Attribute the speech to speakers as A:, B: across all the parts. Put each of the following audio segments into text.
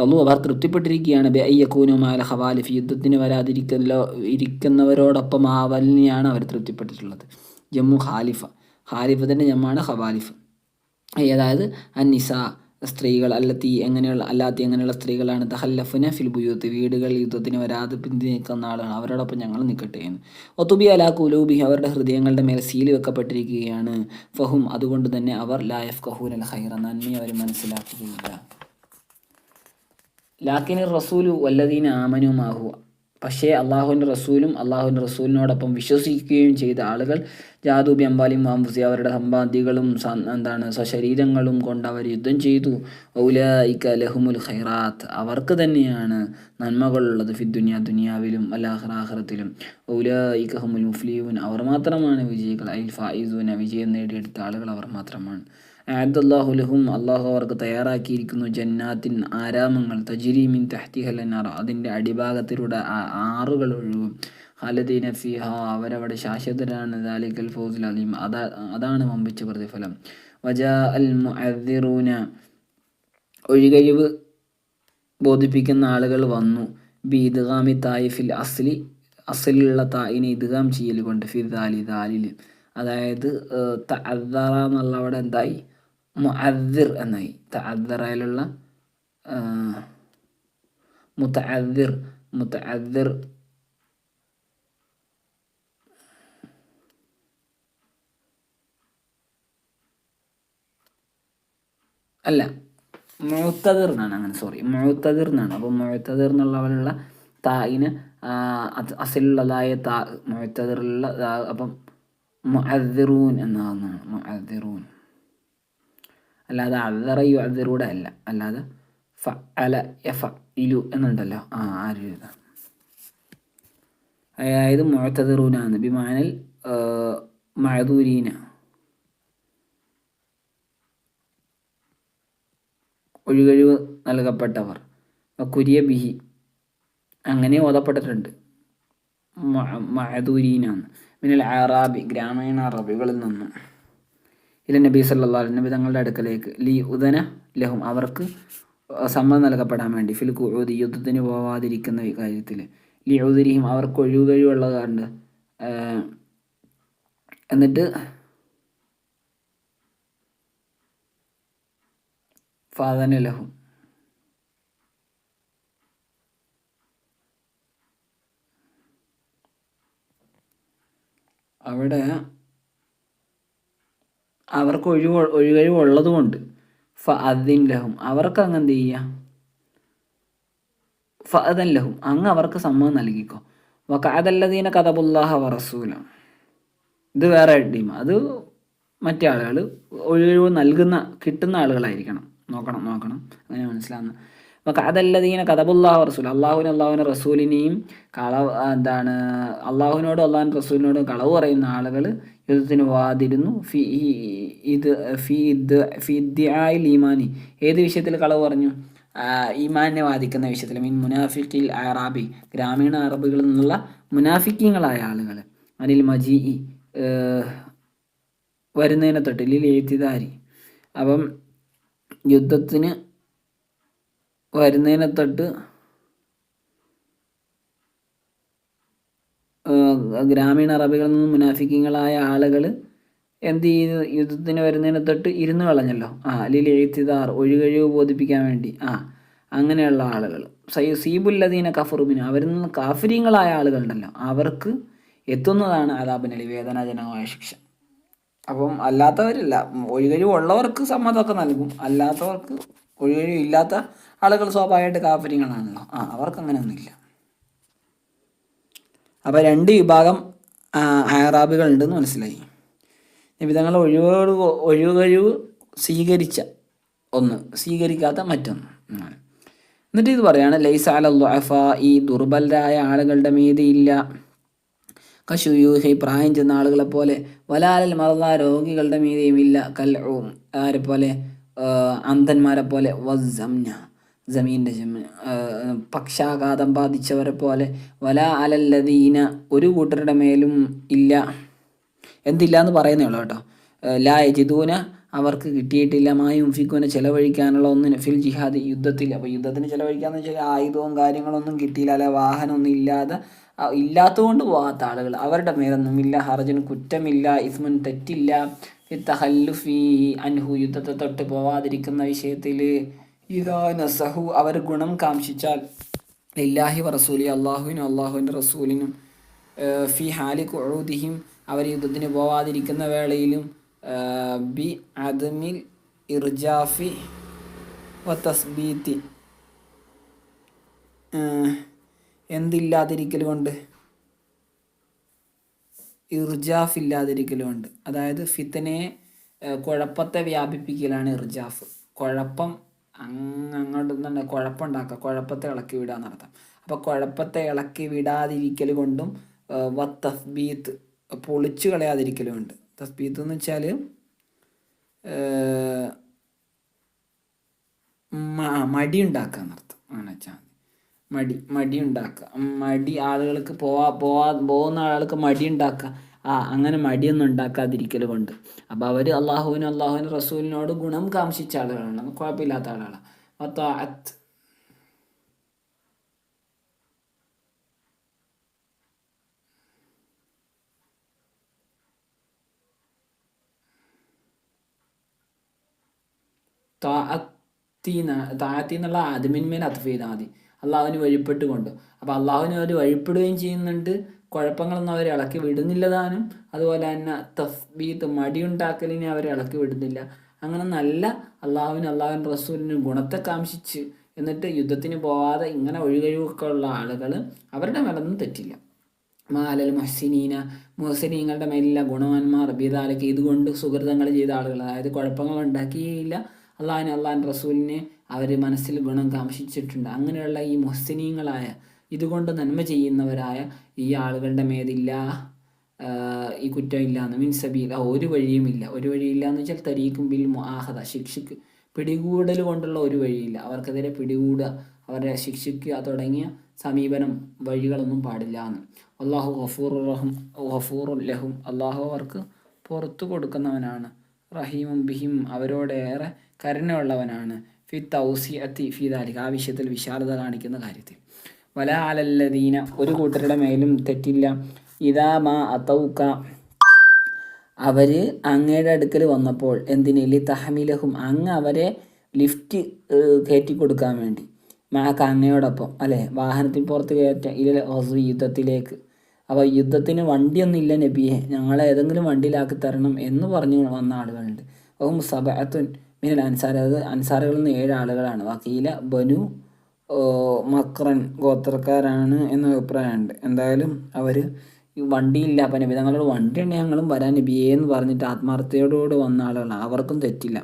A: റലു അവർ തൃപ്തിപ്പെട്ടിരിക്കുകയാണ്. ബെ അയ്യക്കൂനുമാല ഹവാലിഫ് യുദ്ധത്തിന് വരാതിരിക്കലോ ഇരിക്കുന്നവരോടൊപ്പം ആവലിനെയാണ് അവർ തൃപ്തിപ്പെട്ടിട്ടുള്ളത്. ജമ്മു ഖാലിഫ തന്നെ ജമ്മാണ് ഹവാലിഫ്. അതായത് അന്നിസ സ്ത്രീകൾ അല്ലത്തി എങ്ങനെയുള്ള അല്ലാത്തി എങ്ങനെയുള്ള സ്ത്രീകളാണ്. തഹല്ലഫുന ഫിൽ ബുയൂത്ത്. വീടുകൾ യുദ്ധത്തിന് വരാതെ പിന്തി നിൽക്കുന്ന ആളാണ്. അവരോടൊപ്പം ഞങ്ങൾ നിൽക്കട്ടെ എന്ന്. ഒത്തുബി അലാ കുലൂബി അവരുടെ ഹൃദയങ്ങളുടെ മേൽ സീൽ വെക്കപ്പെട്ടിരിക്കുകയാണ്. ഫഹും അതുകൊണ്ട് തന്നെ അവർ ലായഫ് കഹൂൻ അൽ ഹൈറ നന്മയെ അവർ മനസ്സിലാക്കുകയില്ല. ലാക്കിൻ റസൂലു വല്ലദീന ആമനുമാഹു പക്ഷേ അള്ളാഹുവിന്റെ റസൂലും അള്ളാഹുവിന്റെ റസൂലിനോടൊപ്പം വിശ്വസിക്കുകയും ചെയ്ത ആളുകൾ ജാദൂബി അമ്പാലിയും മാമ്പുസി അവരുടെ സമ്പാദ്യകളും എന്താണ് സ്വശരീരങ്ങളും കൊണ്ട് അവർ യുദ്ധം ചെയ്തു. ഔലായിക്ക ലഹുമുൽ ഖൈറാത്ത്. അവർക്ക് തന്നെയാണ് നന്മകളുള്ളത് ഫി ദുനിയ ദുനിയാവിലും അല്ലാഹ്റാഹ്റത്തിലും ഔലായിക്ക ഹുമുൽ മുഫ്ലീവുൻ അവർ മാത്രമാണ് വിജയികൾ. അൽ ഫായിസൂന. വിജയം നേടിയെടുത്ത ആളുകൾ അവർ മാത്രമാണ്. ആബ്ദുല്ലാഹു ലഹും അള്ളാഹു അവർക്ക് തയ്യാറാക്കിയിരിക്കുന്നു ജന്നാത്തിൻ ആരാമങ്ങൾ. തജിരീമിൻ തഹ്തിഹലനാർ അതിന്റെ അടിഭാഗത്തിലൂടെ ആറുകൾ ഒഴുകും. ഖാലിദീന ഫിഹ. അവരവിടെ ശാശ്വതരാണ്. ദാലിക്കൽ ഫൗസുൽ അലീം. അതാ അതാണ് വമ്പിച്ച പ്രതിഫലം. വജാ അൽ മുഅദ്ദിറൂന. ഒഴികഴിവ് ബോധിപ്പിക്കുന്ന ആളുകൾ വന്നു. ബി ഇദ്ഗാമി തായിഫിൽ അസ്ലി അസലിലുള്ള തായിനെ ഇദ്ഗാം ചെയ്യൽ കൊണ്ട് ഫി ദാലി ദാലിൽ. അതായത് തഅദ്ദറ എന്നുള്ള അവിടെ എന്തായി? മുഅദ്ദിർ എന്നായി തഅദ്ദറയിലുള്ള മുതഅദ്ദിർ മുതഅദ്ദിർ അല്ല മുഴത്തതിർ എന്നാണ് അങ്ങനെ സോറി മുഴത്തതിർ എന്നാണ് അപ്പോൾ മുഴത്തതിർ എന്നുള്ളവരുള്ള തായിന് അസിലുള്ളതായ താ മുഴത്തതിറുള്ള അപ്പം മുഅദ്ദിറൂൻ എന്നാകുന്നതാണ് മുഅദ്ദിറൂൻ അല്ലാതെ അദറ യു അല്ല. അല്ലാതെ ഫ അല എഫ ഇലു എന്നുണ്ടല്ലോ. ആ ആ രീതി അതായത് മുഴത്തതിറൂനാണ് ബിമാനൽ മഴദൂരീന ഒഴികഴിവ് നൽകപ്പെട്ടവർ. കുരിയ ബിഹി. അങ്ങനെ ഓതപ്പെട്ടിട്ടുണ്ട്. മഴദൂരീനാണ് പിന്നെ അറാബി ഗ്രാമീണ അറബികളിൽ നിന്നും. ഇല നബി സല്ലാ നബി തങ്ങളുടെ അടുക്കലേക്ക് ലി ഉദന ലഹും അവർക്ക് സമ്മതം നൽകപ്പെടാൻ വേണ്ടി ഫിൽ കുഴുതി യുദ്ധത്തിന് പോവാതിരിക്കുന്ന കാര്യത്തിൽ. ലി ഉദരിയും അവർക്ക് ഒഴിവുകഴിവുള്ളത് കണ്ട് എന്നിട്ട് ഫാദന ലഹും. അവിടെ അവർക്ക് ഒഴിവ് ഒഴികഴിവുള്ളത് കൊണ്ട് ഫ അതിൻ ലഹും. അവർക്ക് അങ്ങ് എന്ത് ചെയ്യുക ഫ അതൻ ലഹും. അങ്ങ് അവർക്ക് സമ്മതം നൽകിക്കോ. വക്കാതല്ലതീന കഥബുല്ലാഹ വറസൂല ഇത് വേറെ ടീം അത് മറ്റേ ആളുകൾ ഒഴികഴിവ് നൽകുന്ന കിട്ടുന്ന ആളുകളായിരിക്കണം. നോക്കണം നോക്കണം. അങ്ങനെ മനസ്സിലാകുന്ന അപ്പോൾ കഥല്ലതീന കഥബുല്ലാഹു റസൂൽ അള്ളാഹുവിന് അള്ളാഹുവിന് റസൂലിനെയും കളവ് എന്താണ് അള്ളാഹുവിനോടും അള്ളാഹു റസൂലിനോടും കളവ് പറയുന്ന ആളുകൾ യുദ്ധത്തിന് വാതിരുന്നു. ഫി ഇത് ഫി ഇത് ഫിദ്യായിൽ ഈമാനി. ഏത് വിഷയത്തിൽ കളവ് പറഞ്ഞു? ഈമാനെ വാദിക്കുന്ന വിഷയത്തിൽ. മീൻ മുനാഫിക്കിൽ അറാബി ഗ്രാമീണ അറബികളിൽ നിന്നുള്ള മുനാഫിക്കങ്ങളായ ആളുകൾ അനിൽ മജി വരുന്നതിനെ തൊട്ട് ലിൽ എഴുത്തിദാരി. അപ്പം യുദ്ധത്തിന് വരുന്നതിനെ തൊട്ട് ഗ്രാമീണ അറബികളിൽ നിന്ന് മുനാഫിക്കങ്ങളായ ആളുകൾ എന്ത് ചെയ്ത് യുദ്ധത്തിന് വരുന്നതിനെ തൊട്ട് ഇരുന്ന് കളഞ്ഞല്ലോ. ആ ലിൽ എഴുത്തിദാർ ഒഴികഴിവ് ബോധിപ്പിക്കാൻ വേണ്ടി. ആ അങ്ങനെയുള്ള ആളുകൾ സീബുല്ലദീന കഫറുബിന് അവരിൽ നിന്ന് കാഫര്യങ്ങളായ ആളുകളുണ്ടല്ലോ. അവർക്ക് എത്തുന്നതാണ് അലാബിനലി വേദനാജനകമായ ശിക്ഷ. അപ്പം അല്ലാത്തവരില്ല. ഒഴികഴിവുള്ളവർക്ക് സമ്മതമൊക്കെ നൽകും. അല്ലാത്തവർക്ക് ഒഴികഴിവ് ഇല്ലാത്ത ആളുകൾ സ്വാഭാവികമായിട്ട് കാഫര്യങ്ങളാണല്ലോ ആ അവർക്ക് അങ്ങനെയൊന്നുമില്ല അപ്പോൾ രണ്ട് വിഭാഗം അയറാബികളുണ്ടെന്ന് മനസ്സിലായി. വിധങ്ങൾ ഒഴിവ് കഴിവ് സ്വീകരിച്ച ഒന്ന് സ്വീകരിക്കാത്ത മറ്റൊന്ന്. എന്നിട്ട് ഇത് പറയാണ് ലൈസ അലഫ ഈ ദുർബലരായ ആളുകളുടെ മീതിയില്ല കശുയൂഹി പ്രായം ചെന്ന ആളുകളെ പോലെ വലാലൽ മറന്ന രോഗികളുടെ മീതിയും ഇല്ല. കൽ ആരെ പോലെ അന്ധന്മാരെ പോലെ വസ്സംന ജമീന്റെ ജമ പക്ഷാഘാതം ബാധിച്ചവരെ പോലെ വല അലല്ലദീന ഒരു കൂട്ടരുടെ മേലും ഇല്ല. എന്തില്ല എന്ന് പറയുന്നേ ഉള്ളൂ കേട്ടോ. ലാ യജിദൂന അവർക്ക് കിട്ടിയിട്ടില്ല. മായും ഫിക്കുവിനെ ചിലവഴിക്കാനുള്ള ഒന്നിന് ഫിൽ ജിഹാദ് യുദ്ധത്തിൽ. അപ്പോൾ യുദ്ധത്തിന് ചിലവഴിക്കാന്ന് വെച്ചാൽ ആയുധവും കാര്യങ്ങളൊന്നും കിട്ടിയില്ല. അല്ലെ വാഹനമൊന്നും ഇല്ലാതെ ഇല്ലാത്തതുകൊണ്ട് പോകാത്ത ആളുകൾ അവരുടെ മേലൊന്നും ഇല്ല. ഹർജൻ കുറ്റമില്ല. ഇസ്മുൻ തെറ്റില്ല. തഹല്ലുഫി അൻഹു യുദ്ധത്തെ തൊട്ട് പോവാതിരിക്കുന്ന വിഷയത്തിൽ ഇതാ നസഹു അവർ ഗുണം കാംക്ഷിച്ചാൽ ഇല്ലാഹി റസൂലി അള്ളാഹുവിനും അള്ളാഹുവിന്റെ റസൂലിനും ഫി ഹാലി കുഴൂദിഹിം അവർ യുദ്ധത്തിന് പോവാതിരിക്കുന്ന വേളയിലും ബി അദമിൽ ഇർജാഫി വ തസ്ബീത്തി. എന്തില്ലാതിരിക്കൽ കൊണ്ട്? ഇർജാഫ് ഇല്ലാതിരിക്കലുമുണ്ട് അതായത് ഫിത്തനയെ കുഴപ്പത്തെ വ്യാപിപ്പിക്കലാണ് ഇർജാഫ്. കുഴപ്പം അങ്ങ് അങ്ങോട്ട് തന്നെ കുഴപ്പമുണ്ടാക്കുക കുഴപ്പത്തെ ഇളക്കി വിടുക എന്നർത്ഥം അപ്പോൾ കുഴപ്പത്തെ ഇളക്കി വിടാതിരിക്കൽ കൊണ്ടും വ തസ്ബീത്ത് പൊളിച്ചു കളയാതിരിക്കലുമുണ്ട് തസ്ബീത്ത് എന്ന് വെച്ചാൽ മടി ഉണ്ടാക്കുക എന്നർത്ഥം. അങ്ങനെ വെച്ചാൽ മടി മടി ഉണ്ടാക്കുക. മടി ആളുകൾക്ക് പോവാ പോവാ പോകുന്ന ആളുകൾക്ക് മടി ഉണ്ടാക്കുക. ആ അങ്ങനെ മടിയൊന്നും ഉണ്ടാക്കാതിരിക്കൽ കൊണ്ട്. അപ്പോൾ അവർ അള്ളാഹുവിനും അള്ളാഹുവിന് റസൂലിനോട് ഗുണം കാംക്ഷിച്ച ആളുകളാണ്. കുഴപ്പമില്ലാത്ത ആളുകളാണ് അപ്പോൾ താഅത്തീന താഅത്തി എന്നുള്ള അതിമിന്മേൽ അത്ഫ് മതി. അള്ളാഹുവിന് വഴിപ്പെട്ടുകൊണ്ട്. അപ്പോൾ അള്ളാഹുവിന് അവർ വഴിപ്പെടുകയും ചെയ്യുന്നുണ്ട്. കുഴപ്പങ്ങളൊന്നും അവരെ ഇളക്കി വിടുന്നില്ല താനും. അതുപോലെ തന്നെ തസ്ബീത്ത് മടിയുണ്ടാക്കലിനെ അവരെ ഇളക്കി വിടുന്നില്ല. അങ്ങനെ നല്ല അള്ളാഹുവിന് അള്ളാഹുവിൻ റസൂലിന് ഗുണത്തെ കാംക്ഷിച്ച് എന്നിട്ട് യുദ്ധത്തിന് പോവാതെ ഇങ്ങനെ ഒഴികഴിവൊക്കെ ഉള്ള ആളുകൾ അവരുടെ മേലൊന്നും തെറ്റില്ല. മാലൽ മഹ്സിനീന മുഹസിനീങ്ങളുടെ മേലില്ല ഗുണവാന്മാർ ബീതാലൊക്കെ ഇതുകൊണ്ട് സുഹൃതങ്ങൾ ചെയ്ത ആളുകൾ. അതായത് കുഴപ്പങ്ങൾ ഉണ്ടാക്കിയില്ല അള്ളാഹിന് അള്ളാഹിൻ റസൂലിനെ അവർ മനസ്സിൽ ഗുണം കാംക്ഷിച്ചിട്ടുണ്ട് അങ്ങനെയുള്ള ഈ മുഹസിനീങ്ങളായ ഇതുകൊണ്ട് നന്മ ചെയ്യുന്നവരായ ഈ ആളുകളുടെ മേതില്ല ഈ കുറ്റം ഇല്ല എന്ന് സബീല ഒരു വഴിയുമില്ല. ഒരു വഴിയില്ല എന്ന് വെച്ചാൽ തരീക്കും ബിൽ മുആഹദ ശിക്ഷിക്ക് പിടികൂടൽ കൊണ്ടുള്ള ഒരു വഴിയില്ല. അവർക്കെതിരെ പിടികൂടുക അവരെ ശിക്ഷിക്കുക തുടങ്ങിയ സമീപനം വഴികളൊന്നും പാടില്ല എന്ന് അള്ളാഹു ഗഫൂർ റഹം ലഹും. അള്ളാഹു അവർക്ക് പുറത്തു കൊടുക്കുന്നവനാണ്. റഹീമും ബിഹിം അവരോടേറെ കരുണയുള്ളവനാണ്. ഫി തൗസി അത്തി ഫി ആ വിഷയത്തിൽ വിശാലത കാണിക്കുന്ന കാര്യത്തിൽ. വല അലല്ലദീന ഒരു കൂട്ടരുടെ മേലും തെറ്റില്ല. ഇതാ മാ അതൗക്ക അവർ അങ്ങയുടെ അടുക്കൽ വന്നപ്പോൾ എന്തിന്? ലി തഹമിലഹും. അങ്ങ് അവരെ ലിഫ്റ്റ് കയറ്റി കൊടുക്കാൻ വേണ്ടി. മാക്ക് അങ്ങയോടൊപ്പം അല്ലേ? വാഹനത്തിൽ പുറത്ത് കയറ്റ ഇല്ല ഹസു യുദ്ധത്തിലേക്ക്. അപ്പോൾ യുദ്ധത്തിന് വണ്ടിയൊന്നും ഇല്ല നബിയെ. ഞങ്ങളെ ഏതെങ്കിലും വണ്ടിയിലാക്കി തരണം എന്ന് പറഞ്ഞു വന്ന ആളുകളുണ്ട്. അപ്പം സബഅത്തുൻ. മിനൽ അൻസാർ അത് അൻസാറുകളിൽ നിന്ന് ഏഴ് ആളുകളാണ്. വക്കീല ബനു മക്രൻ ഗോത്രക്കാരാണ് എന്ന അഭിപ്രായമുണ്ട്. എന്തായാലും അവർ വണ്ടിയില്ല. അപ്പം നബി തങ്ങളോട് വണ്ടി ഉണ്ടെങ്കിൽ ഞങ്ങളും വരാൻ നബിയേ എന്ന് പറഞ്ഞിട്ട് ആത്മാർത്ഥതയോടുകൂടി വന്ന ആളുകളാണ്. അവർക്കും തെറ്റില്ല.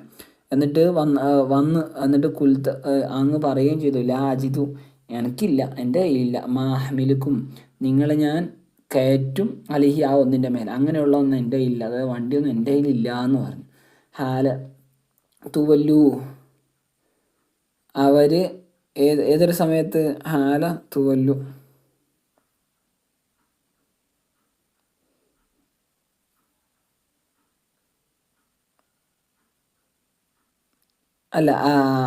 A: എന്നിട്ട് വന്ന് വന്ന് എന്നിട്ട് കുൽത്ത് അങ്ങ് പറയുകയും ചെയ്തു ലാ അജിതു എനിക്കില്ല എന്റെ കയ്യിലില്ല. മാഹമിലുക്കും നിങ്ങളെ ഞാൻ കയറ്റും അലിഹി ആ ഒന്നിന്റെ മേലെ അങ്ങനെയുള്ള ഒന്നും എന്റെ കയ്യിലില്ല. അതായത് വണ്ടിയൊന്നും എന്റെ കയ്യിലില്ല എന്ന് പറഞ്ഞു. ഹാല തുവല്ലു. അവർ ഏത് ഏതൊരു സമയത്ത് ഹാല തുവല്ലു. അല്ല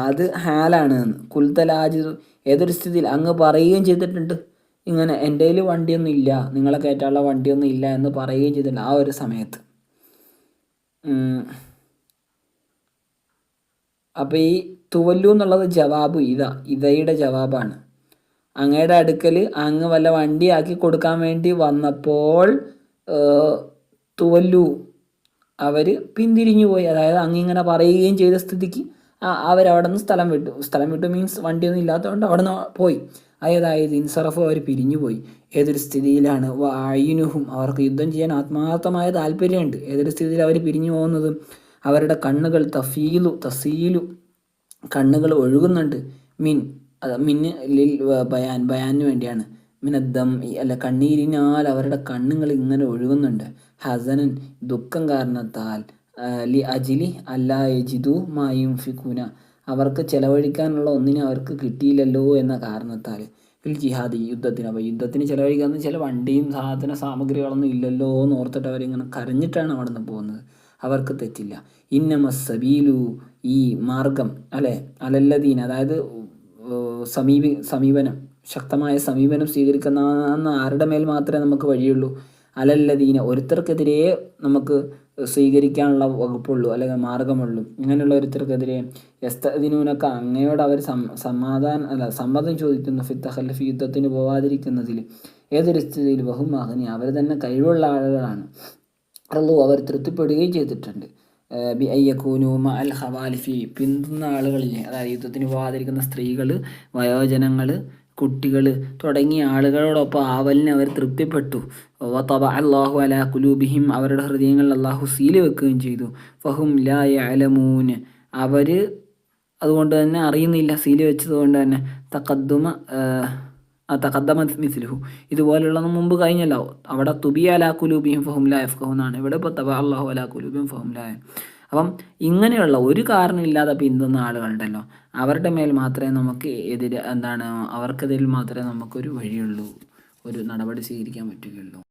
A: അത് ഹാലാണ്. കുൽത്തലാജ് ഏതൊരു സ്ഥിതിയിൽ അങ്ങ് പറയുകയും ചെയ്തിട്ടുണ്ട്. ഇങ്ങനെ എന്റെ കയ്യിൽ വണ്ടിയൊന്നും ഇല്ല. നിങ്ങളെ കയറ്റാനുള്ള വണ്ടിയൊന്നും ഇല്ല എന്ന് പറയുകയും ചെയ്തിട്ടുണ്ട് ആ ഒരു സമയത്ത്. അപ്പോൾ ഈ തുവല്ലു എന്നുള്ളത് ജവാബ് ഇതാ ഇതയുടെ ജവാബാണ്. അങ്ങയുടെ അടുക്കൽ അങ്ങ് വല്ല വണ്ടിയാക്കി കൊടുക്കാൻ വേണ്ടി വന്നപ്പോൾ തുവല്ലു അവർ പിന്തിരിഞ്ഞു പോയി. അതായത് അങ്ങിങ്ങനെ പറയുകയും ചെയ്ത സ്ഥിതിക്ക് അവരവിടെ നിന്ന് സ്ഥലം വിട്ടു. സ്ഥലം വിട്ടു മീൻസ് വണ്ടിയൊന്നും ഇല്ലാത്തതുകൊണ്ട് അവിടെ നിന്ന് പോയി. അതായത് ഇൻസറഫ് അവർ പിരിഞ്ഞു പോയി. ഏതൊരു സ്ഥിതിയിലാണ്? വായുനുഹും അവർക്ക് യുദ്ധം ചെയ്യാൻ ആത്മാർത്ഥമായ താല്പര്യമുണ്ട്. ഏതൊരു സ്ഥിതിയിൽ അവർ പിരിഞ്ഞു പോകുന്നത്? അവരുടെ കണ്ണുകൾ തഫീലു തസീലു കണ്ണുകൾ ഒഴുകുന്നുണ്ട്. മിൻ അത് മിന്ന് ലിൽ ബയാൻ ബയാനിന് വേണ്ടിയാണ്. മിനദ്ദം അല്ല കണ്ണീരിനാൽ അവരുടെ കണ്ണുകൾ ഇങ്ങനെ ഒഴുകുന്നുണ്ട്. ഹസനൻ ദുഃഖം കാരണത്താൽ ലി അജിലി അല്ലാ യജിദു മായും ഫിക്കുന അവർക്ക് ചെലവഴിക്കാനുള്ള ഒന്നിനെ അവർക്ക് കിട്ടിയില്ലല്ലോ എന്ന കാരണത്താൽ. ഫിൽ ജിഹാദി യുദ്ധത്തിന്. അപ്പോൾ യുദ്ധത്തിന് ചെലവഴിക്കാമെന്ന് ചില വണ്ടിയും സാധന സാമഗ്രികളൊന്നും ഇല്ലല്ലോ എന്ന് ഓർത്തിട്ട് അവരിങ്ങനെ കരഞ്ഞിട്ടാണ് അവിടെ നിന്ന് പോകുന്നത്. അവർക്ക് തെറ്റില്ല. ഇന്നമ സബീലു ഈ മാർഗം അല്ലെ? അലല്ലദീൻ അതായത് സമീപ സമീപി സമീപനം ശക്തമായ സമീപനം സ്വീകരിക്കുന്ന ആരുടെ മേൽ മാത്രമേ നമുക്ക് വഴിയുള്ളൂ? അലല്ലദീന ഒരുത്തർക്കെതിരെ നമുക്ക് സ്വീകരിക്കാനുള്ള വകുപ്പുള്ളൂ അല്ലെങ്കിൽ മാർഗമുള്ളൂ. ഇങ്ങനെയുള്ള ഒരുത്തർക്കെതിരെ യസ്തദിനൂനൊക്കെ അങ്ങയോട് അവർ സമാധാനം അല്ല സമ്മതം ചോദിക്കുന്നു ഫിത്തഹല്ലഫ് യുദ്ധത്തിന് പോവാതിരിക്കുന്നതിൽ. ഏതൊരു സ്ഥിതിയിൽ ബഹുമാഹനി അവർ തന്നെ കഴിവുള്ള ആളുകളാണ്. അള്ളു അവർ തൃപ്തിപ്പെടുകയും ചെയ്തിട്ടുണ്ട്. ബി അയ്യക്കൂനൂമ അൽ ഹവാലിഫി പിന്തുന്ന ആളുകളിലെ അതായത് യുദ്ധത്തിന് പോകാതിരിക്കുന്ന സ്ത്രീകൾ വയോജനങ്ങൾ കുട്ടികൾ തുടങ്ങിയ ആളുകളോടൊപ്പം ആവലിന് അവർ തൃപ്തിപ്പെട്ടു. തബ അള്ളാഹു അല കുലൂബിഹിം അവരുടെ ഹൃദയങ്ങളിൽ അള്ളാഹു സീൽ വെക്കുകയും ചെയ്തു. ഫഹും ലായ അലമൂൻ അവർ അതുകൊണ്ട് തന്നെ അറിയുന്നില്ല സീൽ വെച്ചത് കൊണ്ട് തന്നെ തക്കദ്ദുമ തക്കദ്ദമ മിസ്ലുഹു. ഇതുപോലുള്ളത് മുമ്പ് കഴിഞ്ഞല്ലോ. അവിടെ തുബി അലാ കുലൂബിയും ഫഹും ലാ ഇവിടെ ഇപ്പോൾ തബ അള്ളാഹു അലാ കുലൂബിയും ഫഹും അപ്പം ഇങ്ങനെയുള്ള ഒരു കാരണമില്ലാതെ പിന്തുന്ന ആളുകളുണ്ടല്ലോ. അവരുടെ മേൽ മാത്രമേ നമുക്ക് എതിരെ എന്താണ് അവർക്കെതിരിൽ മാത്രമേ നമുക്കൊരു വഴിയുള്ളൂ. ഒരു നടപടി സ്വീകരിക്കാൻ പറ്റുകയുള്ളൂ.